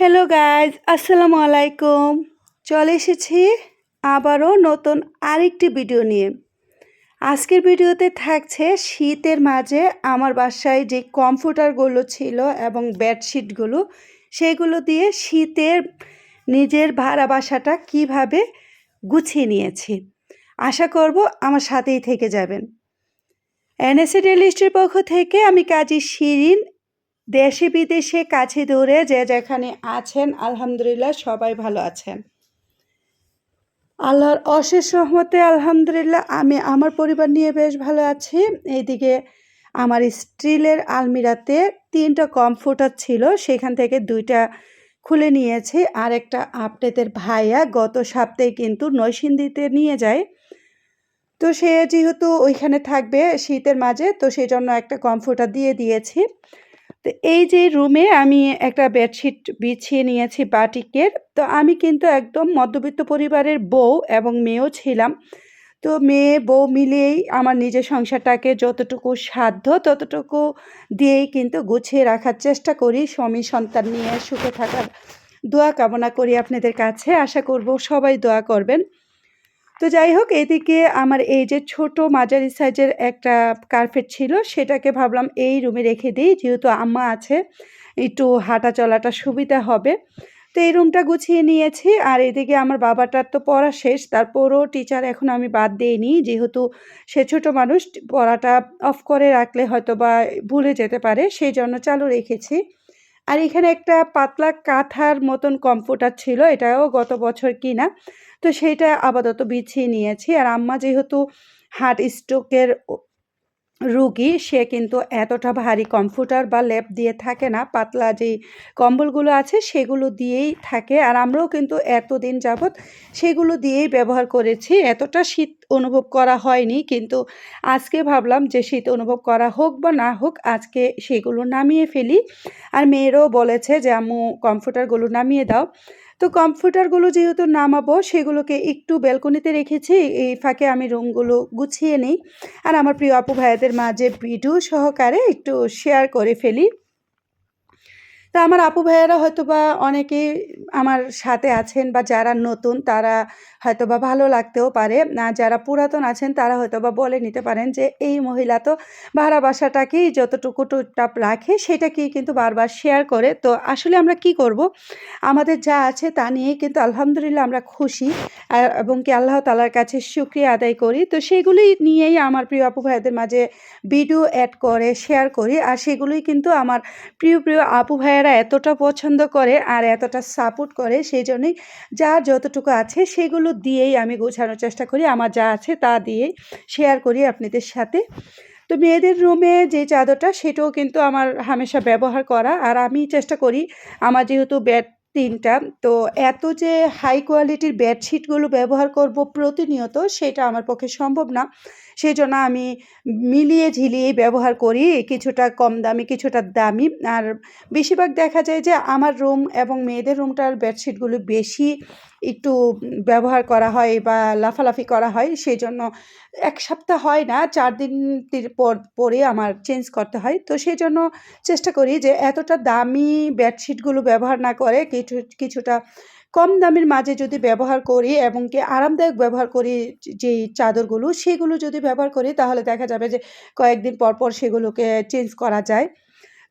Hello guys আসসালামু আলাইকুম চলে এসেছি আবারও নতুন আরেকটি ভিডিও নিয়ে। আজকের ভিডিওতে থাকছে শীতের মাঝে আমার বাসায় যে কমফোর্টারগুলো ছিল এবং বেডশিটগুলো সেগুলো দিয়ে শীতের নিজের ভাড়া বাসাটা কীভাবে গুছিয়ে নিয়েছি। আশা করব আমার সাথেই থেকে যাবেন। এনএসএ ডেলিস্ট্রির পক্ষ থেকে আমি কাজী শিরিন দেশে বিদেশে কাছে দূরে যে যেখানে আছেন, আলহামদুলিল্লাহ সবাই ভালো আছেন। আল্লাহর অশেষ রহমতে আলহামদুলিল্লাহ আমি আমার পরিবার নিয়ে বেশ ভালো আছি। এইদিকে আমার স্টিলের আলমিরাতে তিনটা কমফোর্টার ছিল, সেখান থেকে দুইটা খুলে নিয়েছি। আর একটা আপডেটের ভাইয়া গত সপ্তাহে কিন্তু নৈসিন্দিতে নিয়ে যায়। তো সে যেহেতু ওইখানে থাকবে শীতের মাঝে, তো সেই জন্য একটা কমফোর্টার দিয়ে দিয়েছি। তো এই যে রুমে আমি একটা বেডশিট বিছিয়ে নিয়েছি বাটিকের, তো আমি কিন্তু একদম মধ্যবিত্ত পরিবারের বউ এবং মেয়েও ছিলাম। তো মেয়ে বউ মিলিয়েই আমার নিজের সংসারটাকে যতটুকু সাধ্য ততটুকু দিয়েই কিন্তু গুছিয়ে রাখার চেষ্টা করি, স্বামী সন্তান নিয়ে সুখে থাকার দোয়া কামনা করি আপনাদের কাছে। আশা করব সবাই দোয়া করবেন। তো যাই হোক, এদিকে আমার এই যে ছোট মাঝারি সাইজের একটা কার্পেট ছিল, সেটাকে ভাবলাম এই রুমে রেখে দিই, যেহেতু আম্মা আছে, একটু হাঁটা চলাটা সুবিধা হবে। তো এই রুমটা গুছিয়ে নিয়েছি, আর এদিকে আমার বাবাটার তো পড়া শেষ, তারপরও টিচার এখন আমি বাদ দিইনি, যেহেতু সে ছোট মানুষ, পড়াটা অফ করে রাখলে হয়তো বা ভুলে যেতে পারে, সেই জন্য চালু রেখেছি। আর এখানে একটা পাতলা কাঁথার মতন কমফোর্টার ছিল, এটাও গত বছর কিনা। তো সেইটা আপাতত বিছিয়ে নিয়েছি। আর আম্মা যেহেতু হার্ট স্ট্রোকের রুগী, সে কিন্তু এতটা ভারী কমফোর্টার বা লেপ দিয়ে থাকে না। পাতলা যেই কম্বলগুলো আছে, সেগুলো দিয়েই থাকে। আর আমরাও কিন্তু এতদিন যাবৎ সেগুলো দিয়েই ব্যবহার করেছি। এতটা শীত অনুভব করা হয়নি, কিন্তু আজকে ভাবলাম যে শীত অনুভব করা হোক বা না হোক, আজকে সেগুলো নামিয়ে ফেলি। আর মেয়েরও বলেছে যে, আম্মু, কমফোর্টারগুলো নামিয়ে দাও। তো কমফোর্টারগুলো যেহেতু নামাবো, সেগুলোকে একটু ব্যালকনিতে রেখেছি, এই ফাঁকে আমি রুমগুলো গুছিয়ে নিই। আর আমার প্রিয় আপু ভাইয়াদের মাঝে ভিডিও সহকারে একটু শেয়ার করে ফেলি। তো আমার আপু ভাইয়ারা হয়তো বা অনেকেই আমার সাথে আছেন বা যারা নতুন, তারা হয়তো বা ভালো লাগতেও পারে। না, যারা পুরাতন আছেন, তারা হয়তো বা বলে নিতে পারেন যে, এই মহিলা তো ভাড়া বাসাটাকেই যতটুকু টুকটাপ রাখে, সেটাকেই কিন্তু বারবার শেয়ার করে। তো আসলে আমরা কি করব? আমাদের যা আছে তা নিয়েই কিন্তু আলহামদুলিল্লাহ আমরা খুশি এবং কি আল্লাহ তালার কাছে সুক্রিয়া আদায় করি। তো সেগুলি নিয়েই আমার প্রিয় আপু ভাইয়াদের মাঝে ভিডিও অ্যাড করে শেয়ার করি, আর সেগুলোই কিন্তু আমার প্রিয় প্রিয় আপু ভাইয়েরা এতটা পছন্দ করে আর এতটা সাপোর্ট করে, সেই জন্যই যা যতটুকু আছে সেগুলো দিয়েই আমি গোছানোর চেষ্টা করি। আমার যা আছে তা দিয়ে শেয়ার করি আপনাদের সাথে। তো মেয়েদের রুমে যে চাদরটা, সেটাও কিন্তু আমার হামেশা ব্যবহার করা। আর আমি চেষ্টা করি, আমার যেহেতু বেড তিনটা। তো এত যে হাই কোয়ালিটির বেডশিটগুলো ব্যবহার করব প্রতিনিয়ত সেটা আমার পক্ষে সম্ভব না। সেই জন্য আমি মিলিয়ে ঝিলিয়ে ব্যবহার করি কিছুটা কম দামি, কিছুটা দামি। আর বেশিরভাগ দেখা যায় যে আমার রুম এবং মেয়েদের রুমটার বেডশিটগুলো বেশি একটু ব্যবহার করা হয় বা লাফালাফি করা হয় সেই জন্য এক সপ্তাহ হয় না, চার দিন পর, পরে আমার চেঞ্জ করতে হয়। তো সেই জন্য চেষ্টা করি যে এতটা দামি বেডশিটগুলো ব্যবহার না করে কিছু, কিছুটা কম দামের মাঝে যদি ব্যবহার করি এবং কি আরামদায়ক ব্যবহার করি যেই চাদরগুলো, সেগুলো যদি ব্যবহার করি, তাহলে দেখা যাবে যে কয়েকদিন পর পর সেগুলোকে চেঞ্জ করা যায়।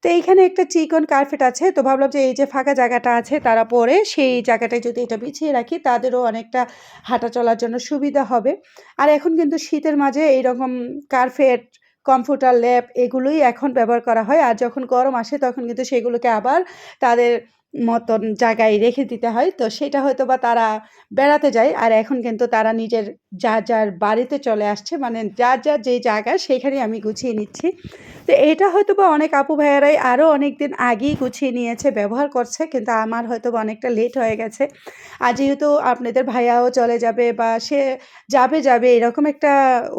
তো এইখানে একটা চিকন কার্পেট আছে। তো ভাবলাম যে এই যে ফাঁকা জায়গাটা আছে তারা পরে সেই জায়গাটায় যদি এটা বিছিয়ে রাখি তাদেরও অনেকটা হাঁটা চলার জন্য সুবিধা হবে। আর এখন কিন্তু শীতের মাঝে এইরকম কার্পেট, কম্পিউটার, ল্যাব এগুলোই এখন ব্যবহার করা হয়। আর যখন গরম আসে তখন কিন্তু সেগুলোকে আবার তাদের মতন জায়গায় রেখে দিতে হয়। তো সেটা হয়তো বা তারা বেড়াতে যায়। আর এখন কিন্তু তারা নিজের যা, যার বাড়িতে চলে আসছে মানে যা যার যেই জায়গা সেইখানে আমি গুছিয়ে নিচ্ছি। তো এটা হয়তো বা অনেক আপু ভাইয়ারাই আরও অনেক দিন আগেই গুছিয়ে নিয়েছে, ব্যবহার করছে, কিন্তু আমার হয়তো বা অনেকটা লেট হয়ে গেছে। আর যেহেতু আপনাদের ভাইয়াও চলে যাবে বা সে যাবে যাবে, এরকম একটা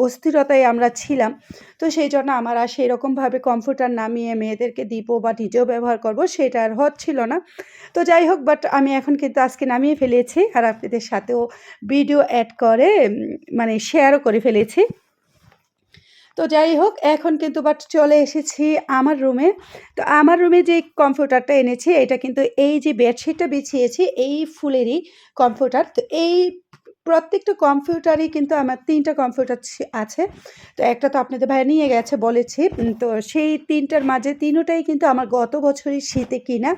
অস্থিরতায় আমরা ছিলাম। তো সেই জন্য আমার আর সেই রকমভাবে কমফোর্টার নামিয়ে মেয়েদেরকে দিব বা নিজেও ব্যবহার করব সেটা আর হচ্ছিল না। তো যাই হোক বাট আমি এখন কিন্তু আজকে নামিয়ে ফেলেছি আর আপনাদের সাথেও ভিডিও অ্যাড করে মানে শেয়ারও করে ফেলেছি। তো যাই হোক, এখন কিন্তু বাট চলে এসেছি আমার রুমে তো আমার রুমে যে কম্পিউটারটা এনেছি, এটা কিন্তু এই যে বেডশিটটা বিছিয়েছি, এই ফুলেরই কম্পিউটার তো এই প্রত্যেকটা কম্পিউটারই কিন্তু আমার তিনটা কম্পিউটার আছে। তো একটা তো আপনাদের ভাই নিয়ে গেছে বলেছি। তো সেই তিনটার মাঝে তিনোটাই কিন্তু আমার গত বছরই শীতে কিনা।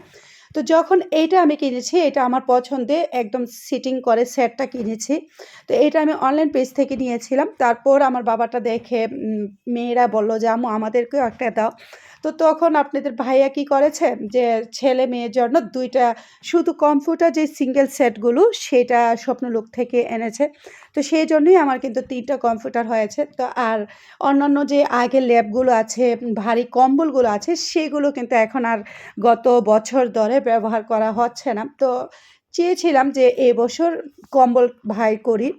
তো যখন এইটা আমি কিনেছি, এটা আমার পছন্দে একদম সিটিং করে সেটটা কিনেছি। তো এটা আমি অনলাইন পেজ থেকে নিয়েছিলাম। তারপর আমার বাবাটা দেখে মেয়েরা বলল যে আমু আমাদেরকেও একটা দাও। তো তখন আপনাদের ভাইয়া কি করেছে? যে ছেলে মেয়ের জন্য দুইটা, শুধু কম্পিউটার যে সিঙ্গেল সেটগুলো সেটা স্বপ্নলোক থেকে এনেছে। তো সেই জন্যই আমার কিন্তু তিনটা কম্পিউটার হয়েছে। তো আর অন্যান্য যে আগের ল্যাবগুলো আছে, ভারী কম্বলগুলো আছে, সেগুলো কিন্তু এখন আর গত বছর ধরে ব্যবহার করা হচ্ছে না। তো চেয়েছিলাম যে এবছর কম্বল ভাই করি।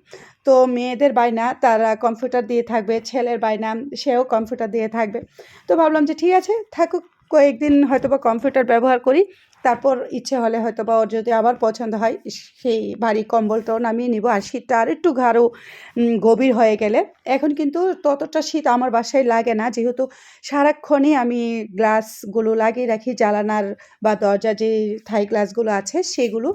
তো মেয়েদের বায়না, তারা কম্পিউটার দিয়ে থাকবে, ছেলের বায়না, সেও কম্পিউটার দিয়ে থাকবে। তো ভাবলাম যে ঠিক আছে, থাকুক, কয়েকদিন হয়তো বা কম্পিউটার ব্যবহার করি। তারপর ইচ্ছে হলে হয়তো বা ওর যদি আবার পছন্দ হয়, সেই ভারী কম্বলটাও নামিয়ে নিব। আর শীতটা আর একটু ঘাড়ো গভীর হয়ে গেলে, এখন কিন্তু ততটা শীত আমার বাসায় লাগে না। যেহেতু সারাক্ষণই আমি গ্লাসগুলো লাগিয়ে রাখি জ্বালানার বা দরজা যে থাই গ্লাসগুলো আছে সেগুলো।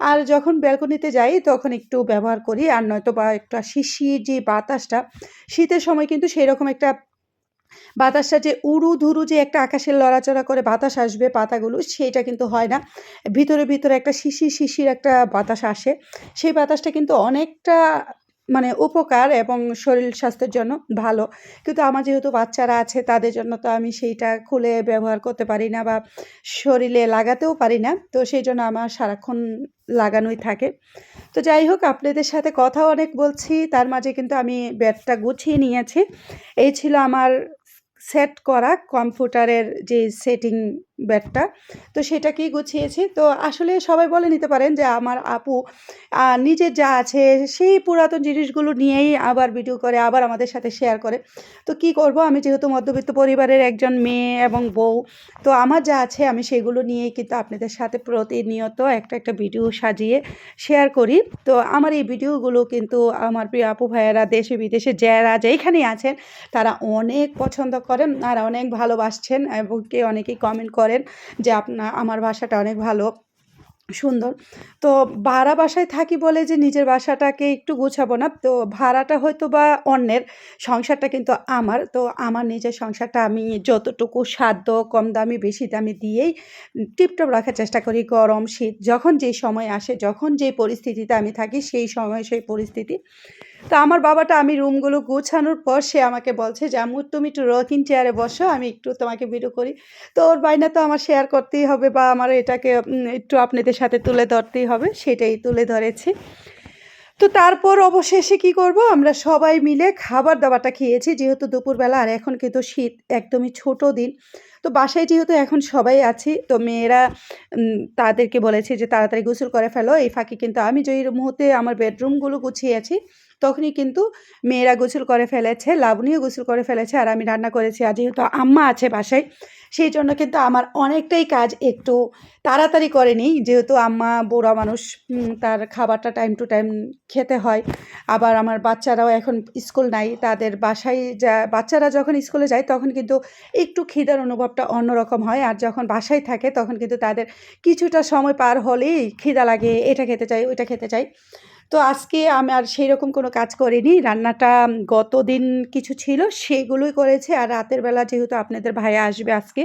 আর যখন ব্যালকনিতে যাই, তখন একটু ব্যবহার করি। আর নয়তো বা একটা শিশির যে বাতাসটা, শীতের সময় কিন্তু সেই রকম একটা বাতাসটা যে উড়ু ধুরু যে একটা আকাশের লড়াচড়া করে বাতাস আসবে পাতাগুলো, সেইটা কিন্তু হয় না। ভিতরে ভিতরে একটা শিশির শিশির একটা বাতাস আসে। সেই বাতাসটা কিন্তু অনেকটা মানে উপকার এবং শরীর স্বাস্থ্যের জন্য ভালো। কিন্তু আমার যেহেতু বাচ্চারা আছে, তাদের জন্য তো আমি সেইটা খুলে ব্যবহার করতে পারি না বা শরীরে লাগাতেও পারি না। তো সেই জন্য আমার সারাক্ষণ লাগানোই থাকে। তো যাই হোক, আপনাদের সাথে কথা অনেক বলছি। তার মাঝে কিন্তু আমি ব্যাটটা গুছিয়ে নিয়েছি। এই ছিল আমার সেট করা কম্পিউটারের যে সেটিং ব্যাটটা। তো সেটাকেই গুছিয়েছি। তো আসলে সবাই বলে নিতে পারেন যে, আমার আপু নিজের যা আছে, সেই পুরাতন জিনিসগুলো নিয়েই আবার ভিডিও করে, আবার আমাদের সাথে শেয়ার করে। তো কি করব? আমি যেহেতু মধ্যবিত্ত পরিবারের একজন মেয়ে এবং বউ, তো আমার যা আছে আমি সেগুলো নিয়েই কিন্তু আপনাদের সাথে প্রতিনিয়ত একটা একটা ভিডিও সাজিয়ে শেয়ার করি। তো আমার এই ভিডিওগুলো কিন্তু আমার প্রিয় আপু ভাইয়েরা দেশে, বিদেশে যারা যেখানেই আছেন, তারা অনেক পছন্দ করেন আর অনেক ভালোবাসছেন এবং কে অনেকেই কমেন্ট করেন যে আপনার আমার ভাষাটা অনেক ভালো, সুন্দর। তো ভাড়া বাসায় থাকি বলে যে নিজের বাসাটাকে একটু গুছাবো না, তো ভাড়াটা হয়তো বা অন্যের, সংসারটা কিন্তু আমার। তো আমার নিজের সংসারটা আমি যতটুকু সাধ্য কম দামি বেশি দামি দিয়েই টিপটপ রাখার চেষ্টা করি, গরম শীত, যখন যেই সময় আসে, যখন যে পরিস্থিতিতে আমি থাকি, সেই সময়, সেই পরিস্থিতি। তো আমার বাবাটা আমি রুমগুলো গোছানোর পর সে আমাকে বলছে যে আমু তুমি একটু রকিং চেয়ারে বসো, আমি একটু তোমাকে ভিডিও করি। তো ওর বাইনা তো আমার শেয়ার করতেই হবে বা আমার এটাকে একটু আপনাদের সাথে তুলে ধরতেই হবে, সেটাই তুলে ধরেছি। তো তারপর অবশেষে কি করব? আমরা সবাই মিলে খাবার দাবারটা খেয়েছি, যেহেতু দুপুরবেলা আর এখন কিন্তু শীত একদমই ছোট দিন। তো বাসায় যেহেতু এখন সবাই আছি, তো মেয়েরা তাদেরকে বলেছি যে তাড়াতাড়ি গোসল করে ফেলো। এই ফাঁকে কিন্তু আমি যে মুহূর্তে আমার বেডরুমগুলো গুছিয়েছি তখনই কিন্তু মেয়েরা গোসল করে ফেলেছে, লাবণীও গোসল করে ফেলেছে, আর আমি রান্না করেছি। আর যেহেতু আম্মা আছে বাসায় সেই জন্য কিন্তু আমার অনেকটাই কাজ একটু তাড়াতাড়ি করে নিই। যেহেতু আম্মা বুড়া মানুষ তার খাবারটা টাইম টু টাইম খেতে হয়। আবার আমার বাচ্চারাও এখন স্কুল নাই, তাদের বাসায় যা, বাচ্চারা যখন স্কুলে যায় তখন কিন্তু একটু খিদার অনুভবটা অন্যরকম হয়। আর যখন বাসায় থাকে তখন কিন্তু তাদের কিছুটা সময় পার হলেই খিদা লাগে, এটা খেতে চাই, ওইটা খেতে চাই। তো আজকে আমি, আর সেই রকম কোনো কাজ করিনি। রান্নাটা গত দিন কিছু ছিল সেগুলোই করেছে। আর রাতের বেলা যেহেতু আপনাদের ভাইয়া আসবে আজকে,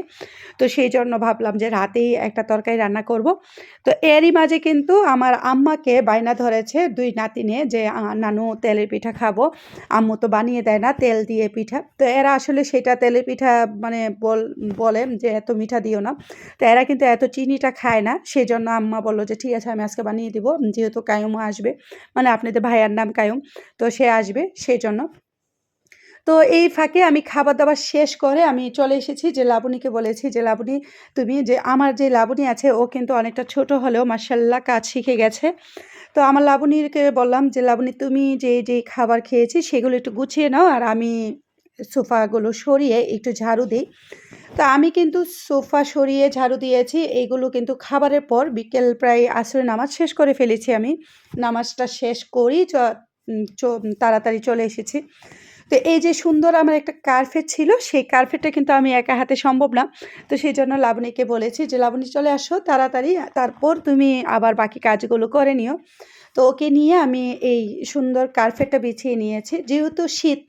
তো সেই জন্য ভাবলাম যে রাতেই একটা তরকারি রান্না করব। তো এরই মাঝে কিন্তু আমার আম্মাকে বায়না ধরেছে দুই নাতিনে যে নানু তেলের পিঠা খাব। আম্মু তো বানিয়ে দেয় না, তেল দিয়ে পিঠা। তো এরা আসলে সেটা তেলের পিঠা মানে বল, বলে যে, এত মিঠা দিও না। তো এরা কিন্তু এত চিনিটা খায় না, সেই জন্য আম্মা বলল যে, ঠিক আছে, আমি আজকে বানিয়ে দিব। যেহেতু কায়ুমও আসবে মানে আপনাদের ভাইয়ার নাম কায়ুম, তো সে আসবে সেই জন্য তো এই ফাঁকে আমি খাবার দাবার শেষ করে আমি চলে এসেছি যে লাবণীকে বলেছি যে, লাবণী, তুমি যে, আমার যে লাবণী আছে, ও কিন্তু অনেকটা ছোট হলেও মার্শাল্লাহ কাজ শিখে গেছে। তো আমার লাবণীকে বললাম যে, লাবণী, তুমি যে যে খাবার খেয়েছি, সেগুলো একটু গুছিয়ে নাও, আর আমি সোফাগুলো সরিয়ে একটু ঝাড়ু দিই। তো আমি কিন্তু সোফা সরিয়ে ঝাড়ু দিয়েছি এইগুলো কিন্তু খাবারের পর বিকেল প্রায় আসরে নামাজ শেষ করে ফেলেছি আমি। নামাজটা শেষ করেই তাড়াতাড়ি চলে এসেছি। তো এই যে সুন্দর আমার একটা কার্পেট ছিল, সেই কার্পেটটা কিন্তু আমি একা হাতে সম্ভব না। তো সেই জন্য লাবণীকে বলেছি যে, লাবণী চলে আসো তাড়াতাড়ি, তারপর তুমি আবার বাকি কাজগুলো করে নিও। তো ওকে নিয়ে আমি এই সুন্দর কার্পেটটা বিছিয়ে নিয়েছি। যেহেতু শীত,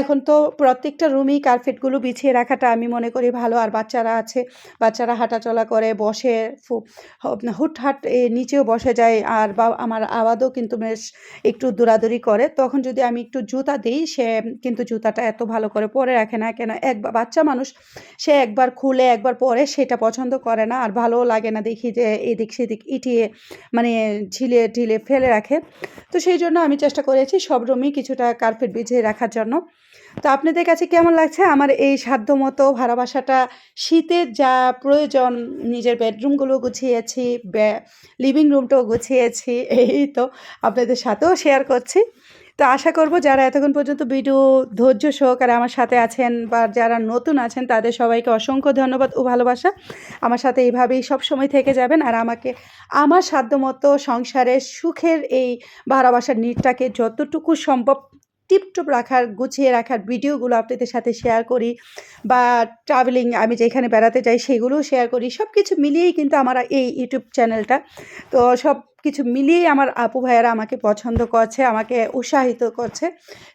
এখন তো প্রত্যেকটা রুমেই কার্পেটগুলো বিছিয়ে রাখাটা আমি মনে করি ভালো। আর বাচ্চারা আছে, বাচ্চারা হাঁটাচলা করে, বসে হুটহাট নিচেও বসে যায়। আর বা, আমার আওয়াজও কিন্তু বেশ একটু দৌড়াদৌড়ি করে। তখন যদি আমি একটু জুতা দিই, সে কিন্তু জুতাটা এত ভালো করে পরে রাখে না। কেন, এক বাচ্চা মানুষ, সে একবার খুলে, একবার পরে সেটা পছন্দ করে না। আর ভালোও লাগে না দেখি যে এদিক সেদিক ইটিয়ে মানে ঝিলে ঢিলে ফেলে রাখে তো সেই জন্য আমি চেষ্টা করেছি সব রুমই কিছুটা কার্পেট বিছিয়ে রাখার জন্য। তো আপনাদের কাছে কেমন লাগছে? আমার এই সাধ্য মতো বাসাটা শীতের যা প্রয়োজন, নিজের বেডরুমগুলো গুছিয়েছি লিভিং রুমটাও গুছিয়েছি, এই তো আপনাদের সাথেও শেয়ার করছি। তো আশা করব যারা এতক্ষণ পর্যন্ত ভিডিও ধৈর্য সহকারে আমার সাথে আছেন বা যারা নতুন আছেন, তাদের সবাইকে অসংখ্য ধন্যবাদ ও ভালোবাসা। আমার সাথে এইভাবেই সব সময় থেকে যাবেন আর আমাকে, আমার সাধ্যমতো সংসারের সুখের এই ভালোবাসার নিটটাকে যতটুকু সম্ভব টিপটপ রাখার, গুছিয়ে রাখার ভিডিওগুলো আপনাদের সাথে শেয়ার করি বা ট্রাভেলিং আমি যেখানে বেড়াতে যাই সেগুলোও শেয়ার করি। সব কিছু মিলিয়েই কিন্তু আমার এই ইউটিউব চ্যানেলটা তো সব কিছু মিলিয়েই আমার আপু ভাইয়েরা আমাকে পছন্দ করছে, আমাকে উৎসাহিত করছে।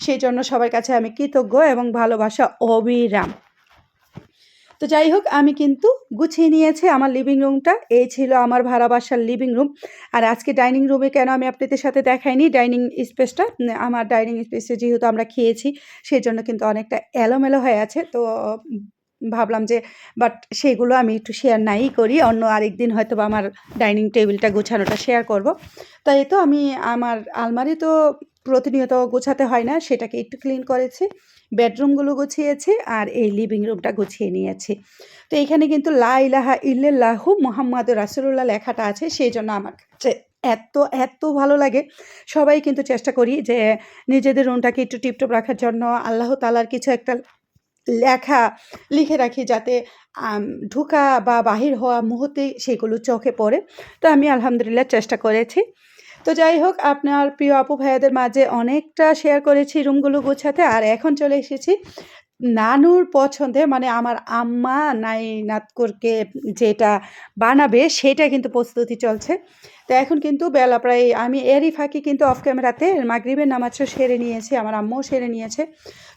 সেই জন্য সবার কাছে আমি কৃতজ্ঞ এবং ভালোবাসা অবিরাম। তো যাই হোক, আমি কিন্তু গুছিয়ে নিয়েছি আমার লিভিং রুমটা এই ছিল আমার ভাড়া বাসার লিভিং রুম আর আজকে ডাইনিং রুমে কেন আমি আপনাদের সাথে দেখাইনি? ডাইনিং স্পেসটা আমার ডাইনিং স্পেসে যেহেতু আমরা খেয়েছি, সেই জন্য কিন্তু অনেকটা এলোমেলো হয়ে আছে। তো ভাবলাম যে বাট সেগুলো আমি একটু শেয়ার নাই করি, অন্য আরেকদিন হয়তো বা আমার ডাইনিং টেবিলটা গোছানোটা শেয়ার করব। তাই তো আমি আমার আলমারি তো প্রতিনিয়ত গোছাতে হয় না, সেটাকে একটু ক্লিন করেছি বেডরুমগুলো গুছিয়েছি আর এই লিভিং রুমটা গুছিয়ে নিয়েছি। তো এইখানে কিন্তু লা ইলাহা ইল্লাল্লাহু মোহাম্মদ রাসুল্লাহ লেখাটা আছে, সেই জন্য আমার কাছে এত এত ভালো লাগে। সবাই কিন্তু চেষ্টা করি যে নিজেদের রুমটাকে একটু টিপটপ রাখার জন্য, আল্লাহ তালার কিছু একটা লেখা লিখে রাখি যাতে ঢোকা বা বাহির হওয়া মুহূর্তে সেগুলো চোখে পড়ে। তো আমি আলহামদুলিল্লাহ চেষ্টা করেছি। তো যাই হোক, আপনার প্রিয় আপু ভাইয়াদের মাঝে অনেকটা শেয়ার করেছি রুমগুলো গোছাতে। আর এখন চলে এসেছি নানুর পছন্দে মানে আমার আম্মা নাই নাতকুরকে যেটা বানাবে সেটা কিন্তু প্রস্তুতি চলছে। তো এখন কিন্তু বেলা প্রায়, আমি এরই ফাঁকি কিন্তু অফ ক্যামেরাতে মাগরিবের নামাজও সেরে নিয়েছি, আমার আম্মাও সেরে নিয়েছে।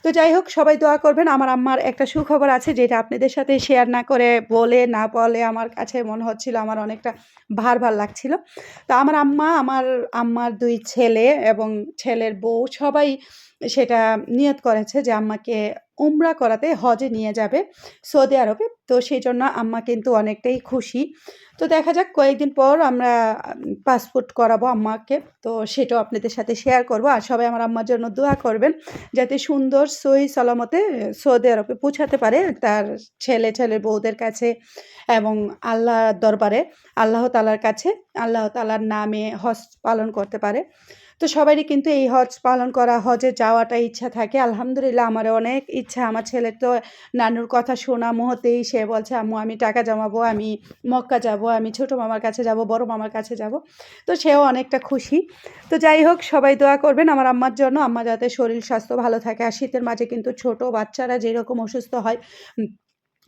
তো যাই হোক, সবাই দোয়া করবেন, আমার আম্মার একটা সুখবর আছে যেটা আপনাদের সাথে শেয়ার না করে বলে, না বলে আমার কাছে মনে হচ্ছিল, আমার অনেকটা ভার ভার লাগছিল। তো আমার আম্মা, আমার আম্মার দুই ছেলে এবং ছেলের বউ সবাই সেটা নিয়ত করেছে যে আম্মাকে উমরা করাতে হজে নিয়ে যাবে সৌদি আরবে। তো সেই জন্য আম্মা কিন্তু অনেকটাই খুশি। তো দেখা যাক, কয়েকদিন পর আমরা পাসপোর্ট করাবো আম্মাকে, তো সেটাও আপনাদের সাথে শেয়ার করব। আর সবাই আমার আম্মার জন্য দোয়া করবেন, যাতে সুন্দর সহি সলামতে সৌদি আরবে পৌঁছাতে পারে তার ছেলে ছেলের বউদের কাছে এবং আল্লাহ দরবারে, আল্লাহ তালার কাছে, আল্লাহ তালার নামে হস পালন করতে পারে। তো সবারই কিন্তু এই হজ পালন করা, হজে যাওয়াটা ইচ্ছা থাকে। আলহামদুলিল্লাহ আমার অনেক ইচ্ছা। আমার ছেলের তো নানুর কথা শোনা মুহূর্তেই সে বলছে, আম্মু, আমি টাকা জমাবো, আমি মক্কা যাব, আমি ছোটো মামার কাছে যাব, বড় মামার কাছে যাব। তো সেও অনেকটা খুশি। তো যাই হোক, সবাই দোয়া করবেন আমার আম্মার জন্য। আম্মা যাতে শরীর, স্বাস্থ্য ভালো থাকে। আর শীতের মাঝে কিন্তু ছোট বাচ্চারা যেরকম অসুস্থ হয়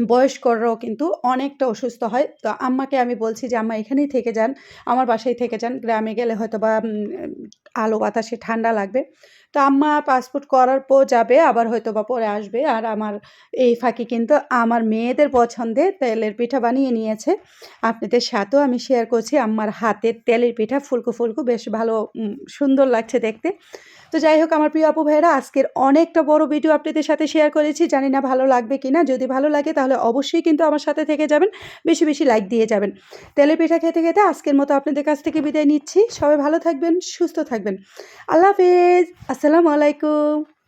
বয়স্করাও কিন্তু অনেকটা অসুস্থ হয়। তো আম্মাকে আমি বলছি যে, আম্মা, এখানেই থেকে যান, আমার বাসায় থেকে যান। গ্রামে গেলে হয়তো বা আলো, বাতাসে ঠান্ডা লাগবে। তো আম্মা পাসপোর্ট করার পর যাবে, আবার হয়তো বা পরে আসবে। আর আমার এই ফাঁকি কিন্তু আমার মেয়েদের পছন্দে তেলের পিঠা বানিয়ে নিয়েছে। আপনাদের সাথেও আমি শেয়ার করছি। আম্মার হাতের তেলের পিঠা ফুলকো ফুলকো, বেশ ভালো সুন্দর লাগছে দেখতে। তো যাই হোক, আমার প্রিয় আপু ভাইয়েরা, আজকের অনেকটা বড় ভিডিও আপনাদের সাথে শেয়ার করেছি। জানি না ভালো লাগবে কি না যদি ভালো লাগে, তাহলে অবশ্যই কিন্তু আমার সাথে থেকে যাবেন। বেশি বেশি লাইক দিয়ে যাবেন। তেলে পিঠা খেতে খেতে আজকের মতো আপনাদের কাছ থেকে বিদায় নিচ্ছি। সবাই ভালো থাকবেন, সুস্থ থাকবেন। আল্লাহ হাফেজ। আসসালামু আলাইকুম।